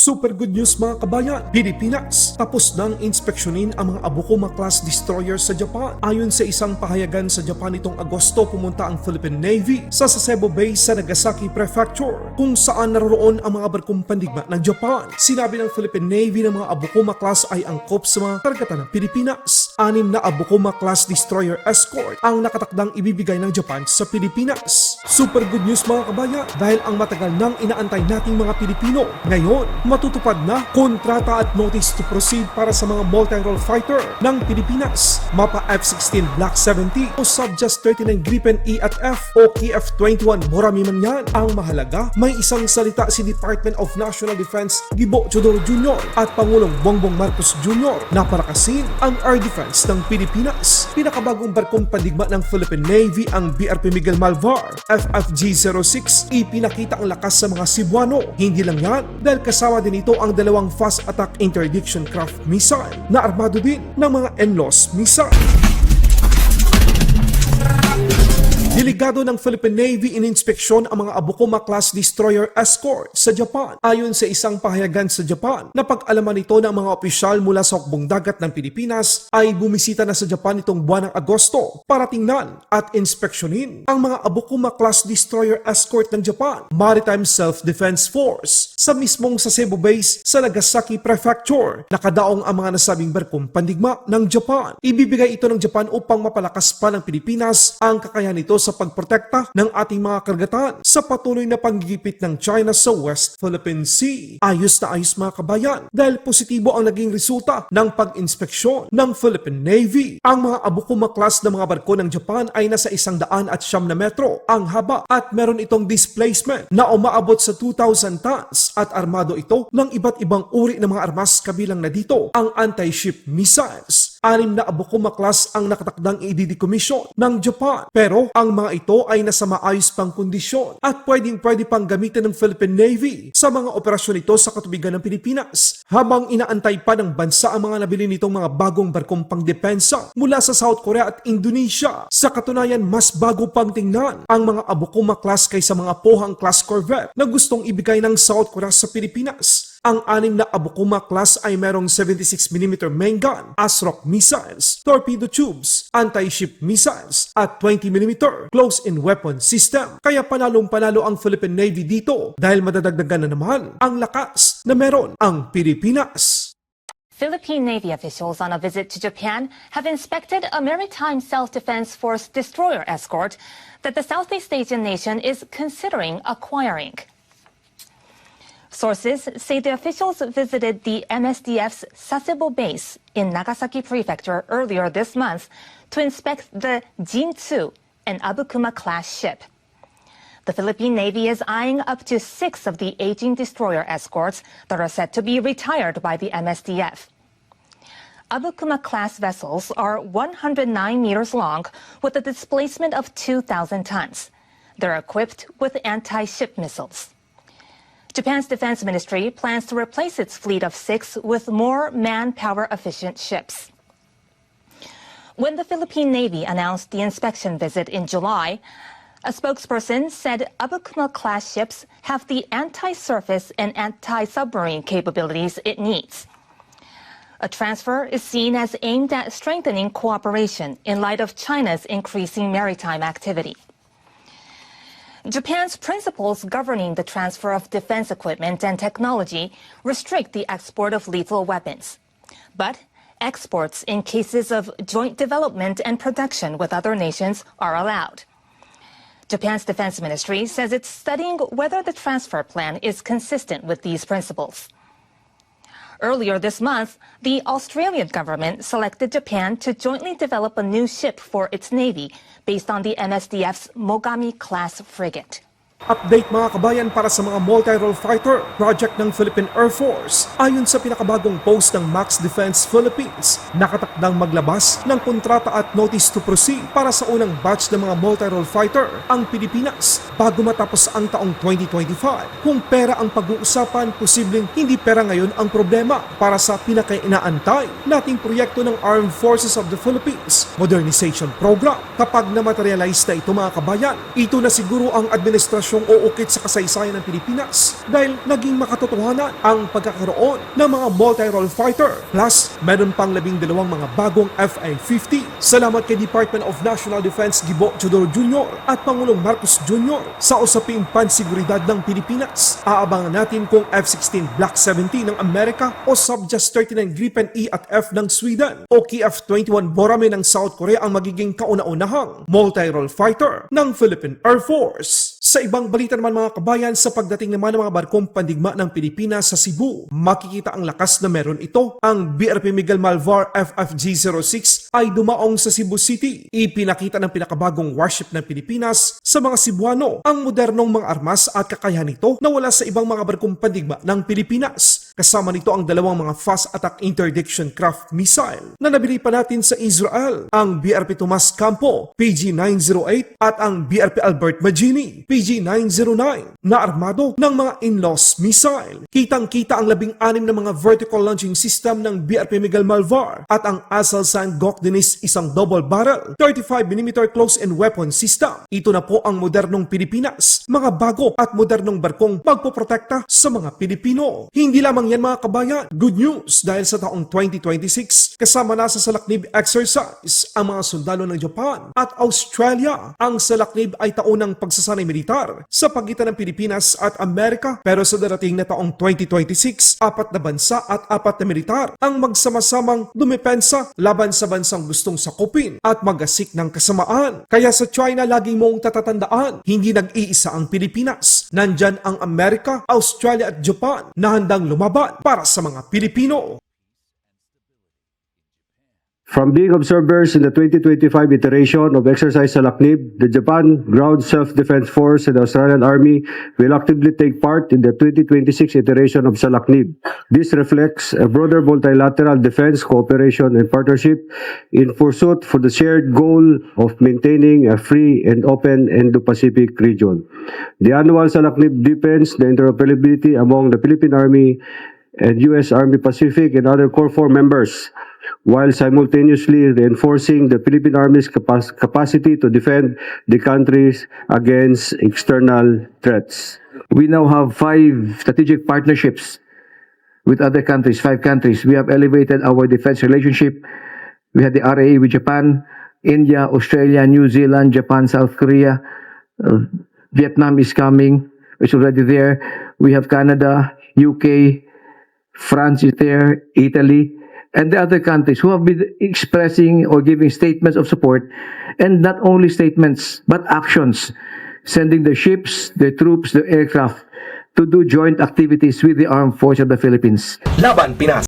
Super good news mga kabayan! Pilipinas, tapos nang inspeksyonin ang mga Abukuma class destroyer sa Japan. Ayon sa isang pahayagan sa Japan itong Agosto, pumunta ang Philippine Navy sa Sasebo Bay sa Nagasaki Prefecture kung saan naroroon ang mga barkong pandigma ng Japan. Sinabi ng Philippine Navy na mga Abukuma class ay angkop sa mga karagatan ng Pilipinas. Anim na Abukuma class destroyer escort ang nakatakdang ibibigay ng Japan sa Pilipinas. Super good news mga kabayan dahil ang matagal nang inaantay nating mga Pilipino ngayon matutupad na kontrata at notice to proceed para sa mga multi-role fighter ng Pilipinas. Mapa F-16 Block 70 o Subjust 39 Gripen E at F o KF-21 marami man yan. Ang mahalaga, may isang salita si Department of National Defense Gibo Chodoro Jr. at Pangulong Bongbong Marcos Jr. na palakasin ang air defense ng Pilipinas. Pinakabagong barkong pandigma ng Philippine Navy ang BRP Miguel Malvar FFG-06 ipinakita ang lakas sa mga Cebuano. Hindi lang yan dahil kasama din ito ang dalawang fast attack interdiction craft missile na armado din ng mga NLOS missile. Delegado ng Philippine Navy ininspeksyon ang mga Abukuma class destroyer escort sa Japan. Ayon sa isang pahayagan sa Japan, napag-alaman ito ng mga opisyal mula sa hukbong dagat ng Pilipinas ay bumisita na sa Japan itong buwan ng Agosto para tingnan at inspeksyonin ang mga Abukuma class destroyer escort ng Japan Maritime Self-Defense Force sa mismong Sasebo Base sa Nagasaki Prefecture. Nakadaong ang mga nasabing barkong pandigma ng Japan. Ibibigay ito ng Japan upang mapalakas pa ng Pilipinas ang kakayahan nito sa pagprotekta ng ating mga karagatan sa patuloy na panggigipit ng China sa West Philippine Sea. Ayos na ayos mga kabayan dahil positibo ang naging resulta ng pag-inspeksyon ng Philippine Navy. Ang mga Abukuma class na mga barko ng Japan ay nasa isang daan at siyam na metro ang haba at meron itong displacement na umaabot sa 2,000 tons at armado ito ng iba't ibang uri ng mga armas kabilang na dito ang anti-ship missiles anim na Abukuma class ang nakatakdang i-decommission ng Japan. Pero ang mga ito ay nasa maayos pang kondisyon at pwedeng pwede pang gamitin ng Philippine Navy sa mga operasyon nito sa katubigan ng Pilipinas. Habang inaantay pa ng bansa ang mga nabili nitong mga bagong barkong pangdepensa mula sa South Korea at Indonesia. Sa katunayan, mas bago pang tingnan ang mga Abukuma class kaysa mga Pohang class corvette na gustong ibigay ng South Korea sa Pilipinas. Ang anim na Abukuma class ay merong 76mm main gun, ASROC missiles, torpedo tubes, anti-ship missiles, at 20mm close-in weapon system. Kaya panalong panalo ang Philippine Navy dito dahil madadagdagan na naman ang lakas na meron ang Pilipinas. Philippine Navy officials on a visit to Japan have inspected a maritime self-defense force destroyer escort that the Southeast Asian nation is considering acquiring. Sources say the officials visited the MSDF's Sasebo base in Nagasaki Prefecture earlier this month to inspect the Jin-2, an Abukuma-class ship. The Philippine Navy is eyeing up to six of the aging destroyer escorts that are set to be retired by the MSDF. Abukuma class vessels are 109 meters long with a displacement of 2,000 tons. They're equipped with anti ship missiles. Japan's defense ministry plans to replace its fleet of six with more manpower efficient ships. When the Philippine Navy announced the inspection visit in July, a spokesperson said Abukuma class ships have the anti surface and anti submarine capabilities it needs. A transfer is seen as aimed at strengthening cooperation in light of China's increasing maritime activity. Japan's principles governing the transfer of defense equipment and technology restrict the export of lethal weapons. But exports in cases of joint development and production with other nations are allowed. Japan's defense ministry says it's studying whether the transfer plan is consistent with these principles. Earlier this month, the Australian government selected Japan to jointly develop a new ship for its navy based on the MSDF's Mogami class frigate. Update mga kabayan para sa mga multi-role fighter project ng Philippine Air Force. Ayon sa pinakabagong post ng Max Defense Philippines, nakatakdang maglabas ng kontrata at notice to proceed para sa unang batch ng mga multi-role fighter ang Pilipinas bago matapos ang taong 2025. Kung pera ang pag-uusapan, posibleng hindi pera ngayon ang problema para sa pinakainaantay nating proyekto ng Armed Forces of the Philippines Modernization Program. Kapag na-materialize na ito mga kabayan, ito na siguro ang administrasyon impormasyong uukit sa kasaysayan ng Pilipinas dahil naging makatotohanan ang pagkakaroon ng mga multi-role fighter plus meron pang labing dalawang mga bagong FA-50. Salamat kay Department of National Defense Gibo Chodoro Jr. at Pangulong Marcos Jr. sa usaping pansiguridad ng Pilipinas. Aabangan natin kung F-16 Block 17 ng Amerika o Subjust 39 Gripen E at F ng Sweden o KF-21 Borame ng South Korea ang magiging kauna-unahang multi-role fighter ng Philippine Air Force. Sa ibang balita naman mga kabayan, sa pagdating naman ng mga barkong pandigma ng Pilipinas sa Cebu, makikita ang lakas na meron ito. Ang BRP Miguel Malvar FFG-06 ay dumaong sa Cebu City. Ipinakita ng pinakabagong warship ng Pilipinas sa mga Cebuano ang modernong mga armas at kakayahan nito na wala sa ibang mga barkong pandigma ng Pilipinas. Kasama nito ang dalawang mga fast attack interdiction craft missile na nabili pa natin sa Israel, ang BRP Tomas Campo PG-908 at ang BRP Albert Magini PG-909 na armado ng mga in-laws missile. Kitang-kita ang labing-anim na mga vertical launching system ng BRP Miguel Malvar at ang Aselsan Gok Dennis isang double barrel 35mm close-in weapon system. Ito na po ang modernong Pilipinas, mga bago at modernong barkong magpoprotekta sa mga Pilipino. Hindi lamang yan mga kabayan, good news dahil sa taong 2026 kasama na sa Salaknib exercise ang mga sundalo ng Japan at Australia. Ang Salaknib ay taunang pagsasanay militar sa pagitan ng Pilipinas at Amerika pero sa darating na taong 2026, apat na bansa at apat na militar ang magsama-samang dumepensa laban sa bansang gustong sakupin at magasik ng kasamaan. Kaya sa China laging mong tatatandaan, hindi nag-iisa ang Pilipinas. Nandyan ang Amerika, Australia at Japan na handang lumaban para sa mga Pilipino. From being observers in the 2025 iteration of Exercise Salaknib, the Japan Ground Self-Defense Force and the Australian Army will actively take part in the 2026 iteration of Salaknib. This reflects a broader multilateral defense cooperation and partnership in pursuit for the shared goal of maintaining a free and open Indo-Pacific region. The annual Salaknib deepens the interoperability among the Philippine Army and U.S. Army Pacific and other Core 4 members while simultaneously reinforcing the Philippine Army's capac- capacity to defend the countries against external threats. We now have five strategic partnerships with other countries, five countries. We have elevated our defense relationship. We had the RAA with Japan, India, Australia, New Zealand, Japan, South Korea. Uh, Vietnam is coming. It's already there. We have Canada, UK, France is there, Italy, and the other countries who have been expressing or giving statements of support, and not only statements, but actions, sending the ships, the troops, the aircraft to do joint activities with the armed force of the Philippines. Laban Pinas.